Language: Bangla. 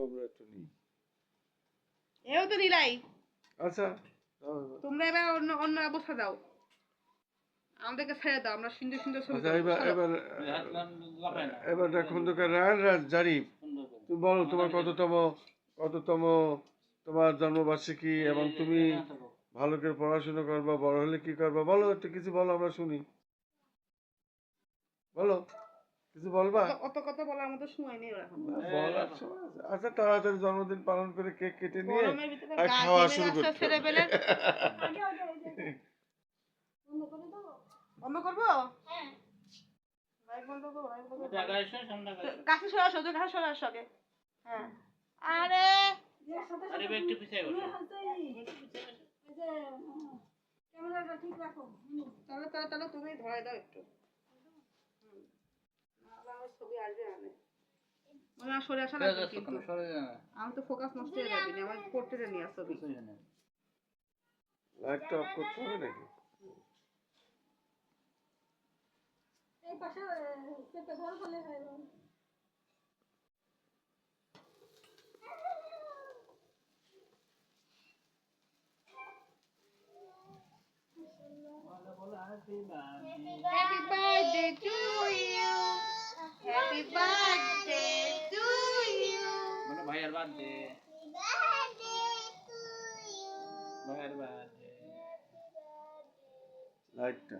আমরা একটু নিই। এও তো নিলাই। আচ্ছা। তোমরা এবার অন্য অন্য অবস্থা দাও। আমাদেরকে ছেড়ে দাও আমরা সুন্দর সুন্দর ছবি আচ্ছা এবার এবার এবার খন্দকার রায়ন রাজ জারিফ তুমি বলো তোমার কততম কততম তোমার জন্মবার্ষিকী এবং তুমি ভালো করে পড়াশোনা করবা বড় হলে কি করবা? বলো একটু কিছু বলো আমরা শুনি। বলো। কিছু বলবা? অত- কথা বলার মতো সময় নেই এখন। বলার সময় আচ্ছা তাড়াতাড়ি জন্মদিন পালন করে কেক কেটে নিয়ে আর খাওয়া শুরু করতে হবে। ছেলেপেলের। বন্ধ করব? এসে। কাছে। সরে আসো তুই কাছে সরে হ্যাঁ। আরে! আরে একটু পিছিয়ে বসো। তাহলে তাহলে তাহলে তুমি ধরে দাও একটু। সরে আসা সরে লাগবে কিন্তু। আমি তো ফোকাস নষ্ট হয়ে যাবি আমার করতে নিয়ে আস ছবি। লাইটটা অফ করতে হবে নাকি Happy birthday to you. birthday. কত birthday. লাইটটা